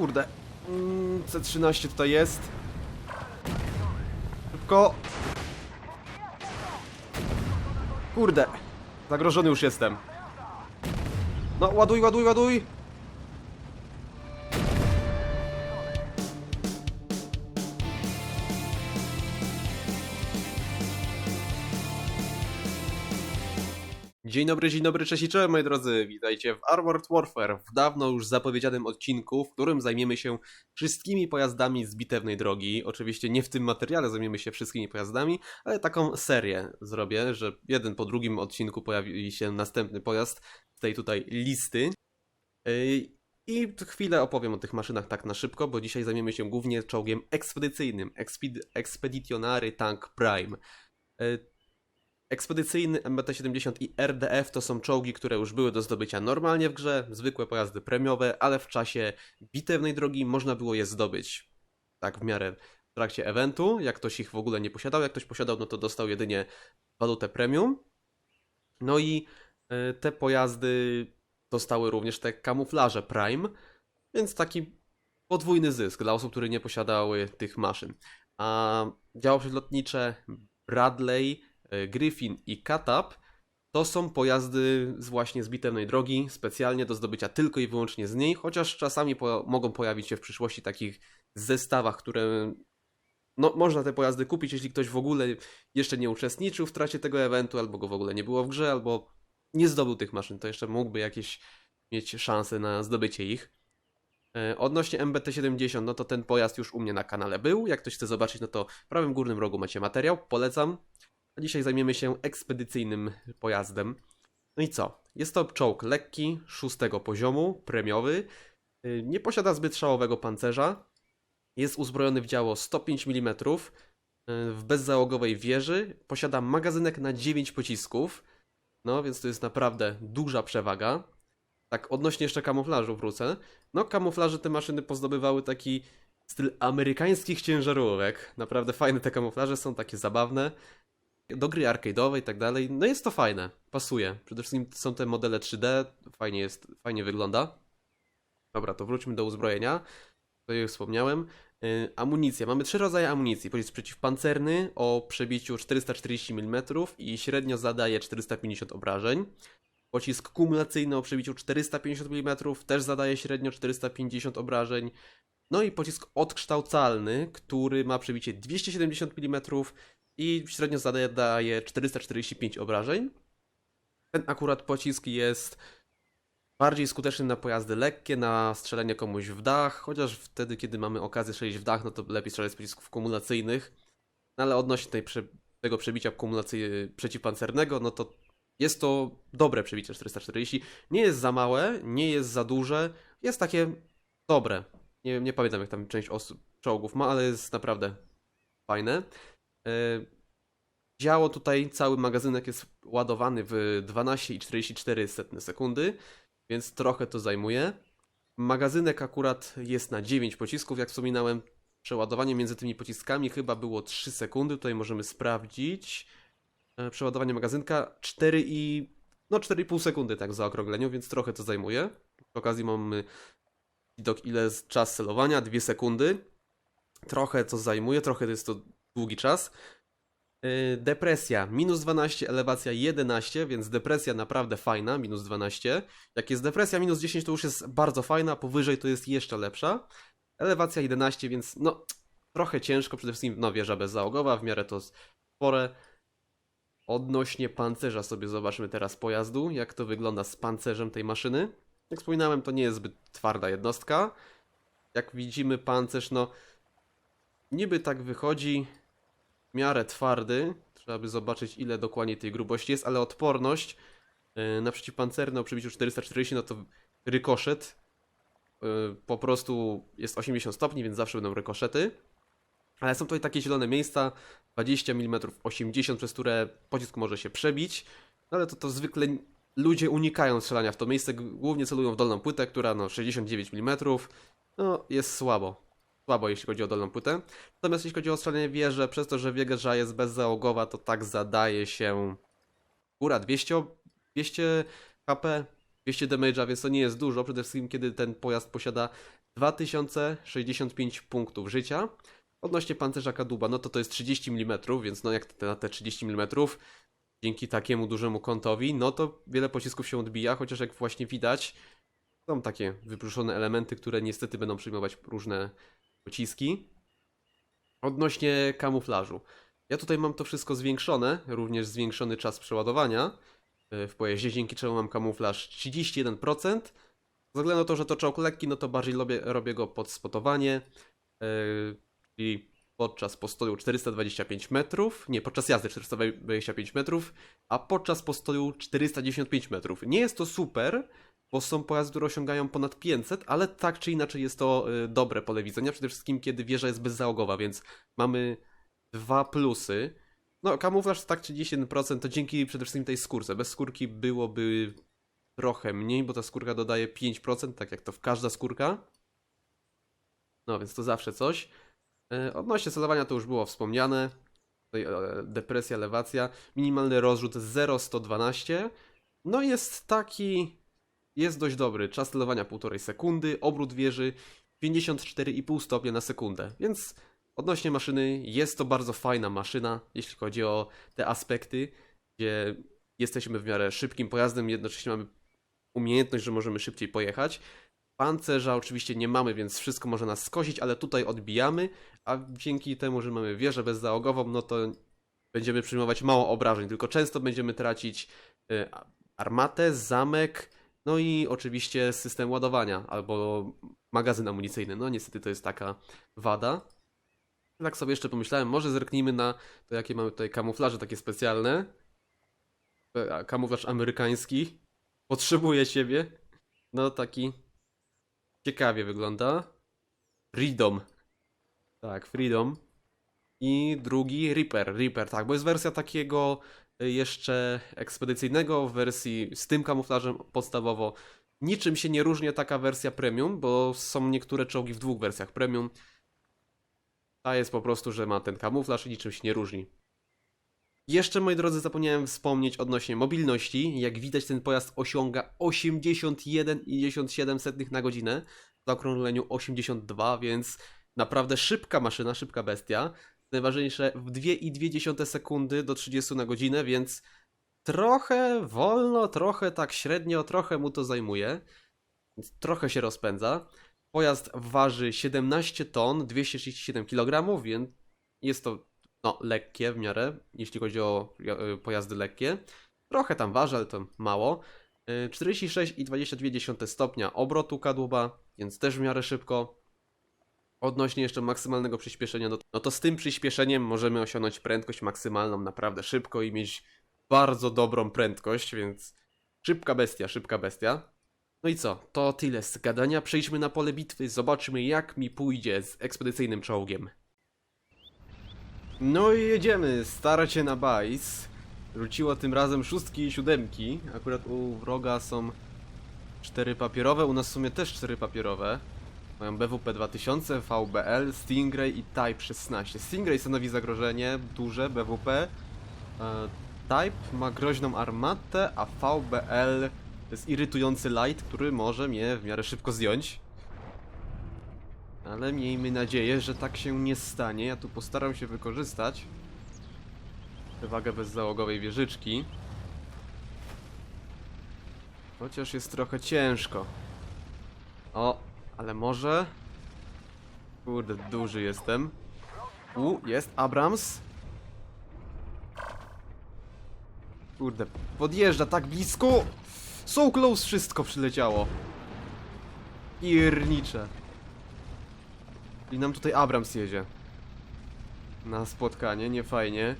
kurde. Mm, C13 tutaj jest. Szybko. Kurde. Zagrożony już jestem. No, ładuj, ładuj, ładuj. Dzień dobry, dzień dobry, cześć i cześć moi drodzy, witajcie w Armored Warfare, w dawno już zapowiedzianym odcinku, w którym zajmiemy się wszystkimi pojazdami z bitewnej drogi. Oczywiście nie w tym materiale zajmiemy się wszystkimi pojazdami, ale taką serię zrobię, że jeden po drugim odcinku pojawi się następny pojazd z tej tutaj listy. Yy, I chwilę opowiem o tych maszynach tak na szybko, bo dzisiaj zajmiemy się głównie czołgiem ekspedycyjnym, Exped Expeditionary Tank Prime. Ekspedycyjny MBT-70 i RDF to są czołgi, które już były do zdobycia normalnie w grze, zwykłe pojazdy premiowe, ale w czasie bitewnej drogi można było je zdobyć. Tak w miarę w trakcie eventu, jak ktoś ich w ogóle nie posiadał, jak ktoś posiadał, no to dostał jedynie walutę premium. No i e, te pojazdy dostały również te kamuflaże Prime, więc taki podwójny zysk dla osób, które nie posiadały tych maszyn. A działo przylotnicze Bradley, e, Griffin i Katap to są pojazdy z właśnie z bitewnej drogi, specjalnie do zdobycia tylko i wyłącznie z niej, chociaż czasami po, mogą pojawić się w przyszłości takich zestawach, które no, można te pojazdy kupić, jeśli ktoś w ogóle jeszcze nie uczestniczył w trakcie tego eventu, albo go w ogóle nie było w grze, albo nie zdobył tych maszyn, to jeszcze mógłby jakieś mieć szanse na zdobycie ich. E, Odnośnie MBT-70, no to ten pojazd już u mnie na kanale był. Jak ktoś chce zobaczyć, no to w prawym górnym rogu macie materiał, polecam. A dzisiaj zajmiemy się ekspedycyjnym pojazdem. No i co? Jest to czołg lekki, szóstego poziomu, premiowy. Y, Nie posiada zbyt szałowego pancerza. Jest uzbrojony w działo 105 mm. y, W bezzałogowej wieży. Posiada magazynek na 9 pocisków. No, więc to jest naprawdę duża przewaga. Tak, odnośnie jeszcze kamuflażu wrócę. No, kamuflaże te maszyny pozdobywały taki styl amerykańskich ciężarówek. Naprawdę fajne te kamuflaże są, takie zabawne do gry arcade'owej i tak dalej. No jest to fajne, pasuje. Przede wszystkim są te modele 3D, fajnie jest, fajnie wygląda. Dobra, to wróćmy do uzbrojenia. To już wspomniałem. Yy, amunicja. Mamy trzy rodzaje amunicji. Pocisk przeciwpancerny o przebiciu 440 mm i średnio zadaje 450 obrażeń. Pocisk kumulacyjny o przebiiciu 450 mm też zadaje średnio 450 obrażeń. No i pocisk odkształcalny, który ma przebicie 270 mm i średnio zadaje daje 445 obrażeń. Ten akurat pocisk jest bardziej skuteczny na pojazdy lekkie, na strzelanie komuś w dach, chociaż wtedy, kiedy mamy okazję strzelić w dach, no to lepiej strzelać z pocisków kumulacyjnych. No ale odnośnie tej tego przebicia kumulacji przeciwpancernego, no to jest to dobre przebicie 440. Nie jest za małe, nie jest za duże, jest takie dobre. Nie, nie pamiętam jak tam część osób, czołgów ma, ale jest naprawdę fajne. E, Działo tutaj, cały magazynek jest ładowany w 12,44 sekundy, więc trochę to zajmuje. Magazynek akurat jest na 9 pocisków, jak wspominałem. Przeładowanie między tymi pociskami chyba było 3 sekundy, tutaj możemy sprawdzić. E, Przeładowanie magazynka 4 i... no 4,5 sekundy tak w zaokrągleniu, więc trochę to zajmuje. Przy okazji mamy widok ile jest czas celowania, 2 sekundy. Trochę to zajmuje, trochę jest to długi czas. Yy, Depresja minus 12, elewacja 11, więc depresja naprawdę fajna, minus 12. Jak jest depresja minus 10, to już jest bardzo fajna, powyżej to jest jeszcze lepsza. Elewacja 11, więc no trochę ciężko, przede wszystkim no wieża bezzałogowa, w miarę to spore. Odnośnie pancerza sobie zobaczmy teraz pojazdu, jak to wygląda z pancerzem tej maszyny. Jak wspominałem, to nie jest zbyt twarda jednostka. Jak widzimy pancerz, no niby tak wychodzi, miarę twardy. Trzeba by zobaczyć, ile dokładnie tej grubości jest, ale odporność yy, na przeciwpancerne o przebiciu 440, no to rykoszet yy, po prostu jest 80 stopni, więc zawsze będą rykoszety. Ale są tutaj takie zielone miejsca, 20 mm, 80, przez które pocisk może się przebić, no ale to, to zwykle ludzie unikają strzelania w to miejsce, głównie celują w dolną płytę, która no 69 mm, no jest słabo słabo, jeśli chodzi o dolną płytę. Natomiast jeśli chodzi o strzelanie w wieżę, przez to, że wieża jest bezzałogowa, to tak zadaje się góra 200, o- 200 HP, 200 damage'a, więc to nie jest dużo. Przede wszystkim, kiedy ten pojazd posiada 2065 punktów życia. Odnośnie pancerza kadłuba, no to to jest 30 mm, więc no jak te, na te 30 mm, dzięki takiemu dużemu kątowi, no to wiele pocisków się odbija, chociaż jak właśnie widać, są takie wypruszone elementy, które niestety będą przyjmować różne pociski. Odnośnie kamuflażu. Ja tutaj mam to wszystko zwiększone, również zwiększony czas przeładowania e, w pojeździe, dzięki czemu mam kamuflaż 31%. Ze względu na to, że to czołg lekki, no to bardziej robię, robię go pod spotowanie, e, czyli podczas postoju 425 metrów, nie, podczas jazdy 425 metrów, a podczas postoju 495 metrów. Nie jest to super, bo są pojazdy, które osiągają ponad 500, ale tak czy inaczej jest to y, dobre pole widzenia, przede wszystkim kiedy wieża jest bezzałogowa, więc mamy dwa plusy. No, kamuflaż tak 31% to dzięki przede wszystkim tej skórce. Bez skórki byłoby trochę mniej, bo ta skórka dodaje 5%, tak jak to w każda skórka. No, więc to zawsze coś. E, Odnośnie celowania to już było wspomniane. Tutaj e, depresja, elewacja. Minimalny rozrzut 0,112. No jest taki... Jest dość dobry. Czas celowania 1,5 sekundy, obrót wieży 54,5 stopnia na sekundę. Więc odnośnie maszyny jest to bardzo fajna maszyna, jeśli chodzi o te aspekty, gdzie jesteśmy w miarę szybkim pojazdem, jednocześnie mamy umiejętność, że możemy szybciej pojechać. Pancerza oczywiście nie mamy, więc wszystko może nas skosić, ale tutaj odbijamy, a dzięki temu, że mamy wieżę bezzałogową, no to będziemy przyjmować mało obrażeń, tylko często będziemy tracić y, armatę, zamek, no i oczywiście system ładowania albo magazyn amunicyjny. No niestety to jest taka wada. Tak sobie jeszcze pomyślałem, może zerknijmy na to, jakie mamy tutaj kamuflaże takie specjalne. E, Kamuflaż amerykański. Potrzebuje siebie. No taki ciekawie wygląda. Freedom. Tak, Freedom. I drugi Reaper. Reaper, tak, bo jest wersja takiego jeszcze ekspedycyjnego w wersji z tym kamuflażem podstawowo. Niczym się nie różni taka wersja premium, bo są niektóre czołgi w dwóch wersjach premium. Ta jest po prostu, że ma ten kamuflaż i niczym się nie różni. Jeszcze, moi drodzy, zapomniałem wspomnieć odnośnie mobilności. Jak widać, ten pojazd osiąga 81,7 na godzinę. W zaokrągleniu 82, więc naprawdę szybka maszyna, szybka bestia. Najważniejsze w 2,2 sekundy do 30 na godzinę, więc trochę wolno, trochę tak średnio, trochę mu to zajmuje. Trochę się rozpędza. Pojazd waży 17 ton, 237 kg, więc jest to no, lekkie w miarę, jeśli chodzi o e, pojazdy lekkie. Trochę tam waży, ale to mało. E, 46,22 stopnia obrotu kadłuba, więc też w miarę szybko. Odnośnie jeszcze maksymalnego przyspieszenia, no, no to z tym przyspieszeniem możemy osiągnąć prędkość maksymalną naprawdę szybko i mieć bardzo dobrą prędkość, więc szybka bestia, szybka bestia. No i co? To tyle z gadania. Przejdźmy na pole bitwy, zobaczymy jak mi pójdzie z ekspedycyjnym czołgiem. No i jedziemy, starcie na bajs. Rzuciło tym razem szóstki i siódemki. Akurat u wroga są cztery papierowe, u nas w sumie też cztery papierowe. Mają BWP 2000, VBL, Stingray i Type 16. Stingray stanowi zagrożenie duże, BWP. E, Type ma groźną armatę, a VBL to jest irytujący light, który może mnie w miarę szybko zdjąć. Ale miejmy nadzieję, że tak się nie stanie. Ja tu postaram się wykorzystać przewagę bezzałogowej wieżyczki. Chociaż jest trochę ciężko. O, ale może... Kurde, duży jestem. U, jest Abrams. Kurde, podjeżdża tak blisko. So close wszystko przyleciało. Piernicze. I nam tutaj Abrams jedzie. Na spotkanie, nie fajnie.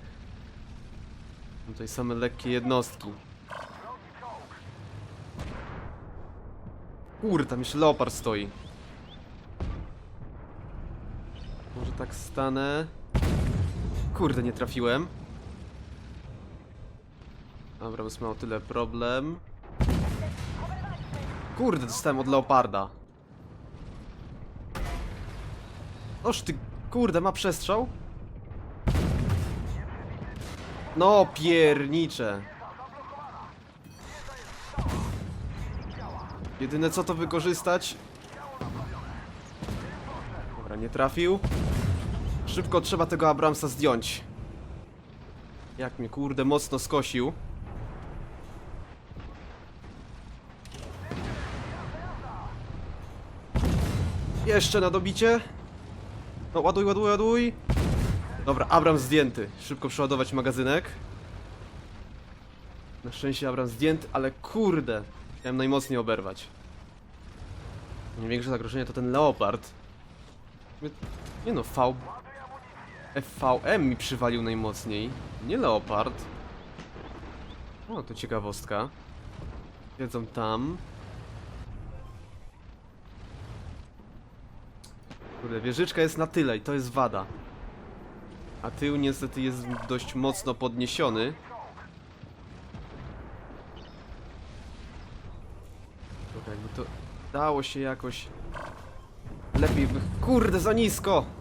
Tutaj same lekkie jednostki. Kurde, tam jeszcze Leopard stoi. Może tak stanę. Kurde, nie trafiłem. Abrams miał tyle problem. Kurde, dostałem od Leoparda. Oż ty, kurde, ma przestrzał? No, piernicze. Jedyne co to wykorzystać. nie trafił. Szybko trzeba tego Abramsa zdjąć. Jak mnie kurde mocno skosił. Jeszcze na dobicie. No ładuj, ładuj, ładuj. Dobra, Abram zdjęty. Szybko przeładować magazynek. Na szczęście Abram zdjęty, ale kurde. Chciałem najmocniej oberwać. Największe zagrożenie to ten Leopard. Nie- no, V... FVM mi przywalił najmocniej. Nie Leopard. O, to ciekawostka. Siedzą tam. Kurde, wieżyczka jest na tyle i to jest wada. A tył niestety jest dość mocno podniesiony. Dobra, jakby to dało się jakoś lepiej wy... Kurde, za nisko!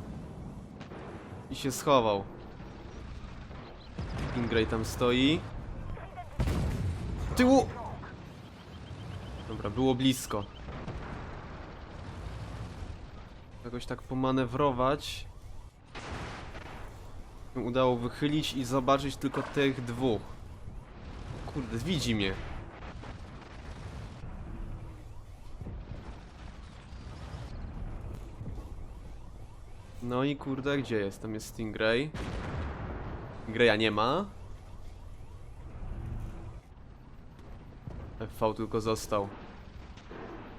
I się schował. Ingray tam stoi. Tyłu! Dobra, było blisko. Jakoś tak pomanewrować. Udało wychylić i zobaczyć tylko tych dwóch. Kurde, widzi mnie. No i kurde, gdzie jest? Tam jest Stingray. Stingraya nie ma. FV tylko został.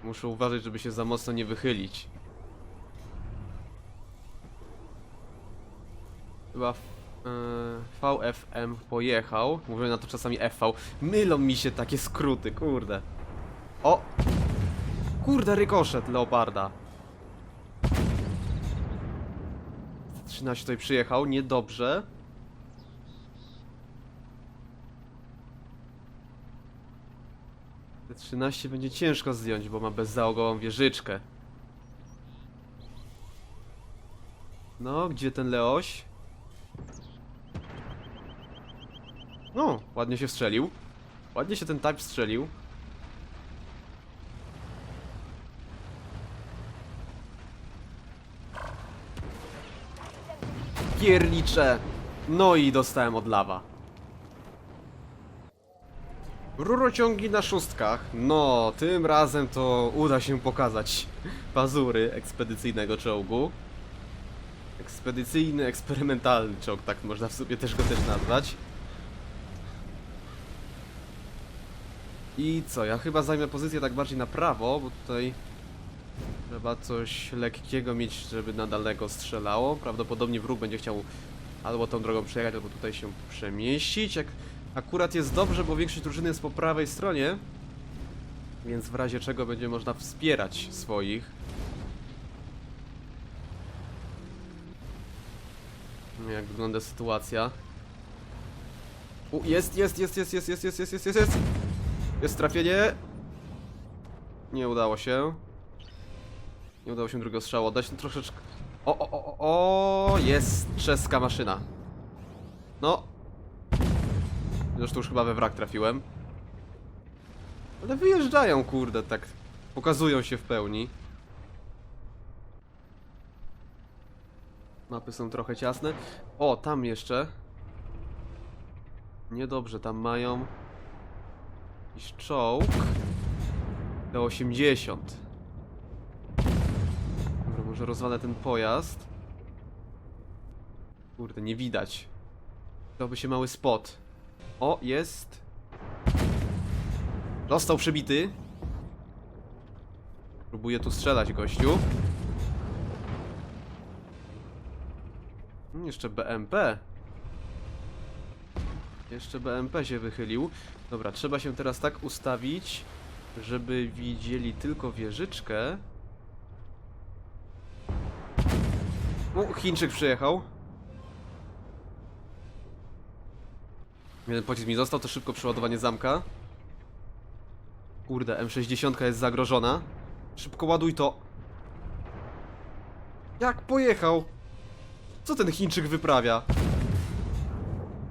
Muszę uważać, żeby się za mocno nie wychylić. Chyba e, VFM pojechał. Mówię na to czasami FV. Mylą mi się takie skróty, kurde. O! Kurde, rykoszet Leoparda. 13 tutaj przyjechał, niedobrze. Te 13 będzie ciężko zdjąć, bo ma bezzałogową wieżyczkę. No, gdzie ten Leoś? No, ładnie się strzelił. Ładnie się ten type strzelił. Piernicze! No i dostałem od lawa. Rurociągi na szóstkach. No, tym razem to uda się pokazać pazury ekspedycyjnego czołgu. Ekspedycyjny, eksperymentalny czołg, tak można w sobie też go też nazwać. I co, ja chyba zajmę pozycję tak bardziej na prawo, bo tutaj trzeba coś lekkiego mieć, żeby na daleko strzelało. Prawdopodobnie wróg będzie chciał albo tą drogą przejechać, albo tutaj się przemieścić. Jak akurat jest dobrze, bo większość drużyny jest po prawej stronie, więc w razie czego będzie można wspierać swoich. Jak wygląda sytuacja? U, jest, jest, jest, jest, jest, jest, jest, jest, jest, jest, jest! Jest trafienie! Nie udało się. Nie udało się drugiego strzału oddać, no troszeczkę... O, o, o, o, jest czeska maszyna. No. Zresztą już chyba we wrak trafiłem. Ale wyjeżdżają, kurde, tak. Pokazują się w pełni. Mapy są trochę ciasne. O, tam jeszcze. Niedobrze, tam mają... Jakiś czołg. T-80. Dobra, może rozwalę ten pojazd. Kurde, nie widać. Dałby się mały spot. O, jest. Został przebity. Próbuję tu strzelać, gościu. Mm, Jeszcze BMP. Jeszcze BMP się wychylił. Dobra, trzeba się teraz tak ustawić, żeby widzieli tylko wieżyczkę. O, Chińczyk przyjechał. Jeden pocisk mi został, to szybko przeładowanie zamka. Kurde, M60 jest zagrożona. Szybko ładuj to. Jak pojechał? Co ten Chińczyk wyprawia?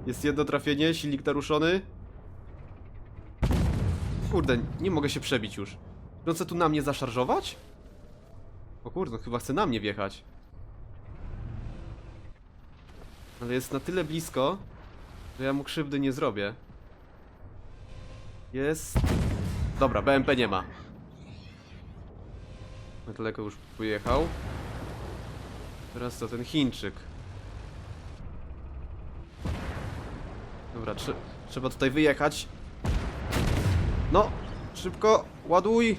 Jest jedno trafienie, silnik naruszony. Kurde, nie mogę się przebić już. On chce tu na mnie zaszarżować? O kurde, chyba chce na mnie wjechać. Ale jest na tyle blisko, że ja mu krzywdy nie zrobię. Jest... Dobra, BMP nie ma. Na daleko już pojechał. Teraz to ten Chińczyk. Dobra, trze trzeba tutaj wyjechać. No, szybko, ładuj.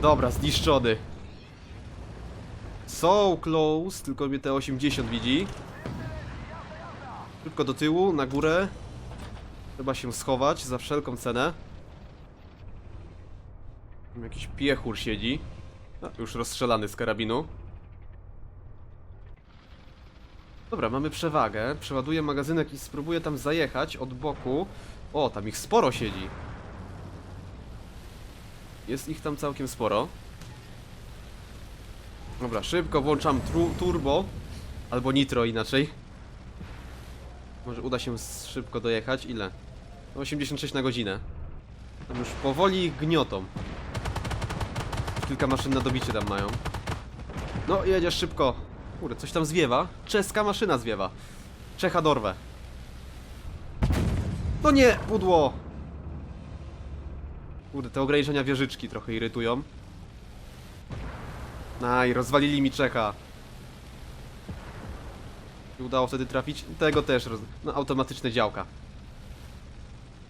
Dobra, zniszczony. So close, tylko mnie te 80 widzi. Szybko do tyłu, na górę. Trzeba się schować za wszelką cenę. Tam Jakiś piechur siedzi. A, już rozstrzelany z karabinu. Dobra, mamy przewagę. Przeładuję magazynek i spróbuję tam zajechać od boku. O, tam ich sporo siedzi. Jest ich tam całkiem sporo. Dobra, szybko włączam turbo. Albo nitro inaczej. Może uda się szybko dojechać. Ile? 86 na godzinę. Tam już powoli gniotą. Kilka maszyn na dobicie tam mają. No, jedziesz szybko. Kurde, coś tam zwiewa. Czeska maszyna zwiewa. Czecha dorwę. No nie, pudło! Kurde, te ograniczenia wieżyczki trochę irytują. Aj, rozwalili mi Czecha. I udało wtedy trafić? Tego też roz... No, automatyczne działka.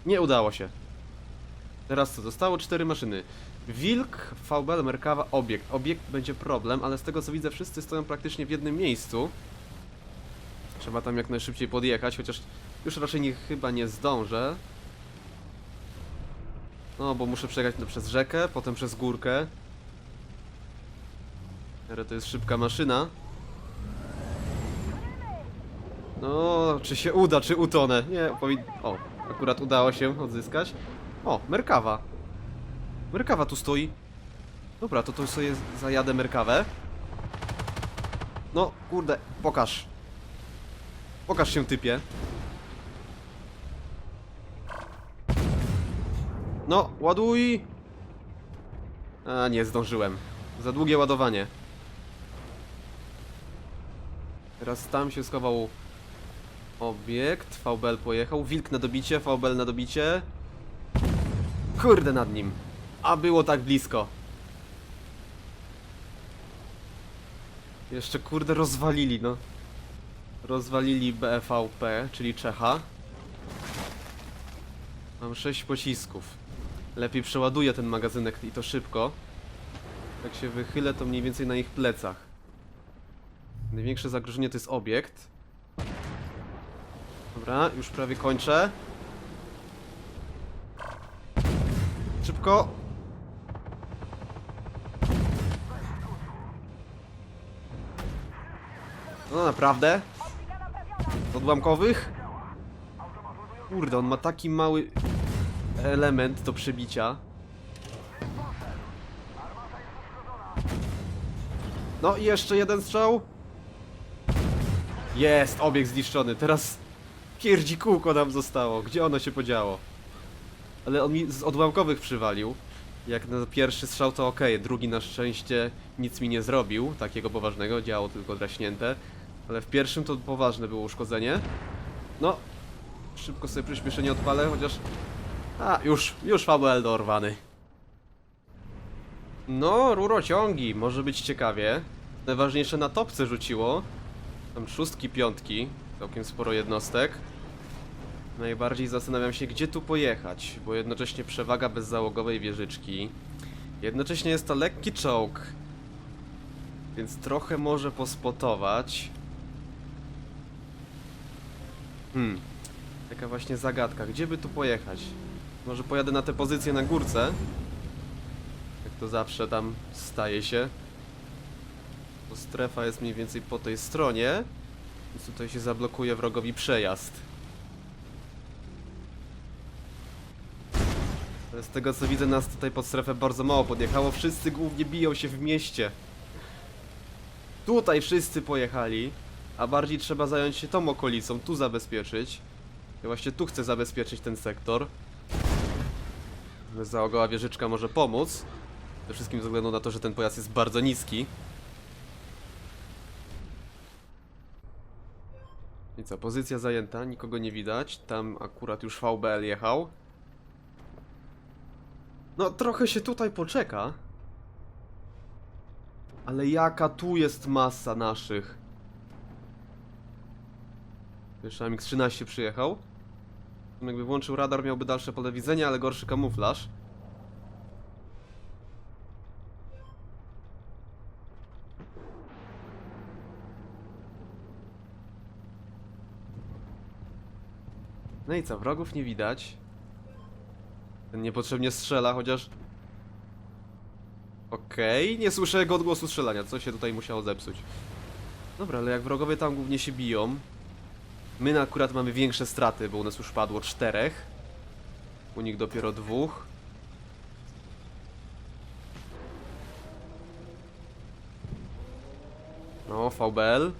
Nie udało się. Teraz co? Zostało cztery maszyny. Wilk, VBL, Merkawa, obiekt. Obiekt będzie problem, ale z tego co widzę wszyscy stoją praktycznie w jednym miejscu. Trzeba tam jak najszybciej podjechać, chociaż już raczej nie, chyba nie zdążę. No, bo muszę przejechać przez rzekę, potem przez górkę. Ale to jest szybka maszyna. No, czy się uda, czy utonę? Nie, powin... O, akurat udało się odzyskać. O, Merkawa. Merkawa tu stoi. Dobra, to tu sobie zajadę Merkawę. No, kurde, pokaż. Pokaż się, typie. No, ładuj! A, nie zdążyłem. Za długie ładowanie. Teraz tam się schował obiekt. VBL pojechał. Wilk na dobicie, VBL na dobicie. Kurde nad nim. A było tak blisko. Jeszcze kurde rozwalili, no. Rozwalili BVP, czyli Czecha. Mam 6 pocisków. Lepiej przeładuję ten magazynek i to szybko. Jak się wychylę, to mniej więcej na ich plecach. Największe zagrożenie to jest obiekt. Dobra, już prawie kończę. Szybko. No naprawdę? Z odłamkowych? Kurde, on ma taki mały element do przebicia. No i jeszcze jeden strzał. Jest, obiekt zniszczony. Teraz pierdzi kółko nam zostało. Gdzie ono się podziało? Ale on mi z odłamkowych przywalił. Jak na pierwszy strzał to ok, drugi na szczęście nic mi nie zrobił, takiego poważnego, działo tylko draśnięte. Ale w pierwszym to poważne było uszkodzenie. No, szybko sobie przyspieszenie odpalę, chociaż... A, już, już VBL dorwany. No, rurociągi, może być ciekawie. Najważniejsze na topce rzuciło. Tam szóstki, piątki, całkiem sporo jednostek. Najbardziej zastanawiam się, gdzie tu pojechać, bo jednocześnie przewaga bezzałogowej wieżyczki. Jednocześnie jest to lekki czołg, więc trochę może pospotować. Hmm, taka właśnie zagadka, gdzie by tu pojechać? Może pojadę na tę pozycję na górce? Jak to zawsze tam staje się. Bo strefa jest mniej więcej po tej stronie, więc tutaj się zablokuje wrogowi przejazd. Z tego co widzę, nas tutaj pod strefę bardzo mało podjechało. Wszyscy głównie biją się w mieście. Tutaj wszyscy pojechali, a bardziej trzeba zająć się tą okolicą, tu zabezpieczyć. Ja właśnie tu chcę zabezpieczyć ten sektor. Załogowa wieżyczka może pomóc. Przede wszystkim ze względu na to, że ten pojazd jest bardzo niski. I co, pozycja zajęta, nikogo nie widać. Tam akurat już VBL jechał. No, trochę się tutaj poczeka. Ale jaka tu jest masa naszych. Jeszcze MX-13 przyjechał. Jakby włączył radar, miałby dalsze pole widzenia, ale gorszy kamuflaż. No i co, wrogów nie widać. Ten niepotrzebnie strzela, chociaż... Okej, nie słyszę jego odgłosu strzelania, co się tutaj musiało zepsuć. Dobra, ale jak wrogowie tam głównie się biją, my akurat mamy większe straty, bo u nas już padło czterech. U nich dopiero dwóch. No, VBL.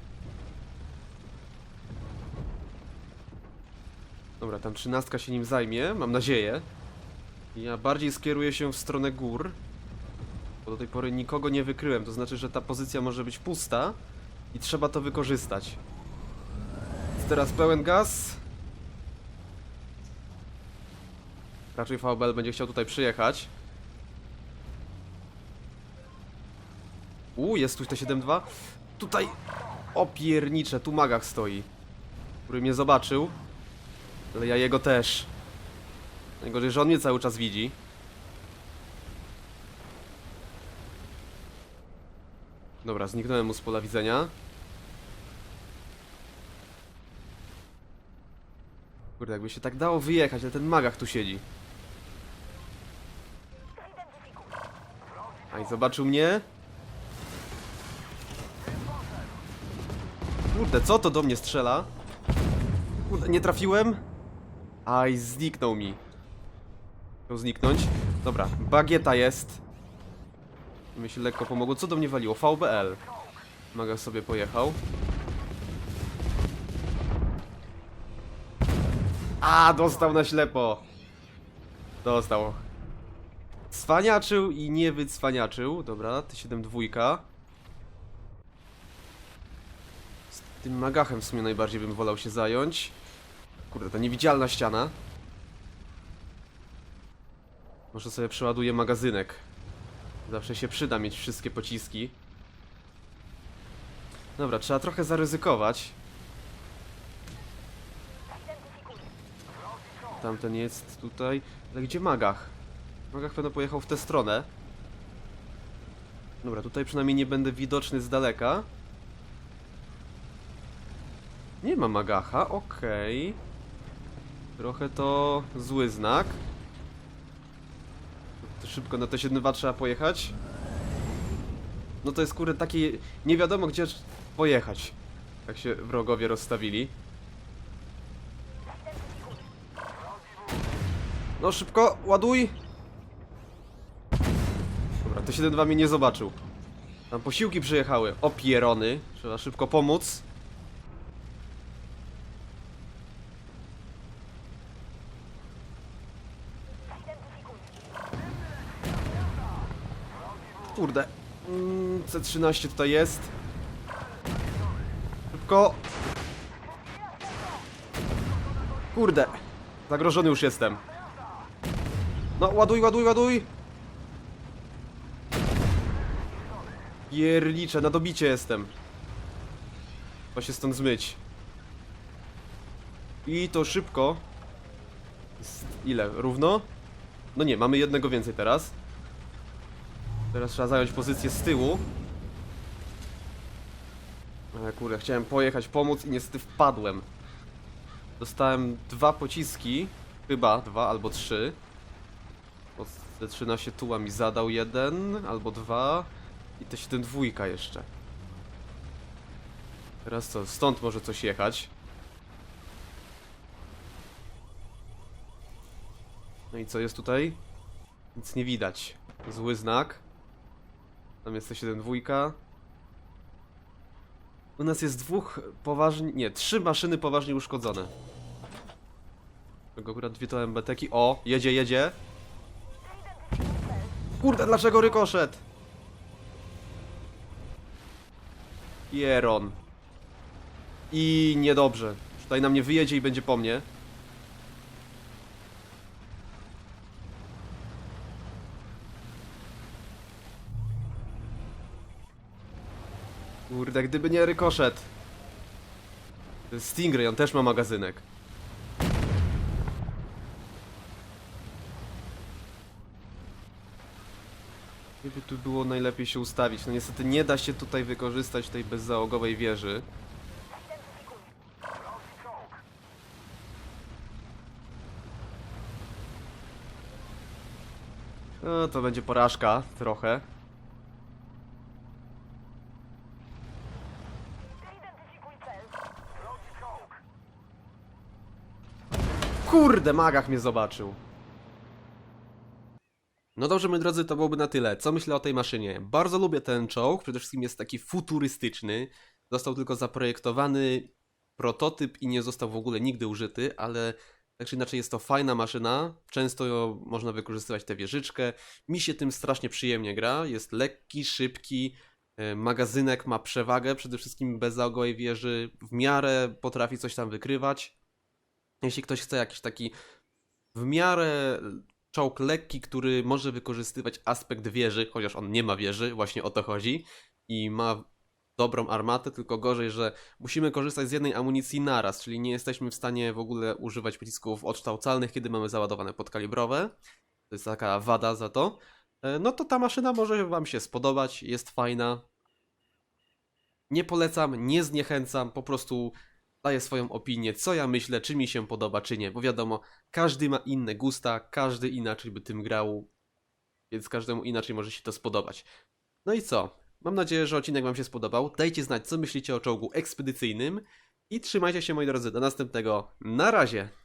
Dobra, tam trzynastka się nim zajmie, mam nadzieję. Ja bardziej skieruję się w stronę gór. Bo do tej pory nikogo nie wykryłem, to znaczy, że ta pozycja może być pusta i trzeba to wykorzystać. Teraz pełen gaz. Raczej VBL będzie chciał tutaj przyjechać. U, jest tu T72. Tutaj opiernicze, tu magach stoi. Który mnie zobaczył. Ale ja jego też. Najgorzej, że on mnie cały czas widzi. Dobra, zniknąłem mu z pola widzenia. Kurde, jakby się tak dało wyjechać, ale ten magach tu siedzi. A i zobaczył mnie. Kurde, co to do mnie strzela? Kurde, nie trafiłem? Aj, zniknął mi. Chciał zniknąć. Dobra, bagieta jest. Mi się lekko pomogło. Co do mnie waliło? VBL. Maga sobie pojechał. A, dostał na ślepo. Dostał. Cwaniaczył i nie wycwaniaczył. Dobra, T7 dwójka. Z tym magachem w sumie najbardziej bym wolał się zająć. Kurde, ta niewidzialna ściana. Może sobie przeładuję magazynek. Zawsze się przyda mieć wszystkie pociski. Dobra, trzeba trochę zaryzykować. Tamten jest tutaj. Ale gdzie Magach? Magach pewno pojechał w tę stronę. Dobra, tutaj przynajmniej nie będę widoczny z daleka. Nie ma Magacha, okej. Trochę to zły znak. To szybko na te 7 trzeba pojechać. No to jest kurde takie... Nie wiadomo gdzie pojechać. Jak się wrogowie rozstawili. No szybko, ładuj! Dobra, to 7-2 mnie nie zobaczył. Tam posiłki przyjechały. Opierony. Trzeba szybko pomóc. Kurde. Mm, C13 tutaj jest. Szybko. Kurde. Zagrożony już jestem. No, ładuj, ładuj, ładuj. Piernicze, na dobicie jestem. Trzeba się stąd zmyć. I to szybko. Ile? Równo? No nie, mamy jednego więcej teraz. Teraz trzeba zająć pozycję z tyłu. Ale kurde, chciałem pojechać, pomóc i niestety wpadłem. Dostałem dwa pociski. Chyba dwa albo trzy. Bo te 13 tuła mi zadał jeden albo dwa. I te 7 dwójka jeszcze. Teraz co? Stąd może coś jechać. No i co jest tutaj? Nic nie widać. Zły znak. Tam jest T7 dwójka. U nas jest dwóch poważnie... Nie, trzy maszyny poważnie uszkodzone. Tego akurat dwie to MBTki. O, jedzie, jedzie. Kurde, dlaczego rykoszet? Jeron. I niedobrze. Tutaj na mnie wyjedzie i będzie po mnie. Kurde, gdyby nie rykoszet. Stingray, on też ma magazynek. Gdyby tu było najlepiej się ustawić. No niestety nie da się tutaj wykorzystać tej bezzałogowej wieży. No to będzie porażka trochę. Kurde, magach mnie zobaczył. No dobrze, moi drodzy, to byłoby na tyle. Co myślę o tej maszynie? Bardzo lubię ten czołg, przede wszystkim jest taki futurystyczny. Został tylko zaprojektowany prototyp i nie został w ogóle nigdy użyty, ale tak czy inaczej jest to fajna maszyna. Często można wykorzystywać tę wieżyczkę. Mi się tym strasznie przyjemnie gra. Jest lekki, szybki. e, Magazynek ma przewagę, przede wszystkim bez załogowej wieży. W miarę potrafi coś tam wykrywać. Jeśli ktoś chce jakiś taki w miarę czołg lekki, który może wykorzystywać aspekt wieży, chociaż on nie ma wieży, właśnie o to chodzi, i ma dobrą armatę, tylko gorzej, że musimy korzystać z jednej amunicji naraz, czyli nie jesteśmy w stanie w ogóle używać pocisków odkształcalnych, kiedy mamy załadowane podkalibrowe. To jest taka wada za to. E, No to ta maszyna może Wam się spodobać, jest fajna. Nie polecam, nie zniechęcam, po prostu daję swoją opinię, co ja myślę, czy mi się podoba, czy nie, bo wiadomo, każdy ma inne gusta, każdy inaczej by tym grał, więc każdemu inaczej może się to spodobać. No i co? Mam nadzieję, że odcinek Wam się spodobał. Dajcie znać, co myślicie o czołgu ekspedycyjnym i trzymajcie się, moi drodzy, do następnego. Na razie!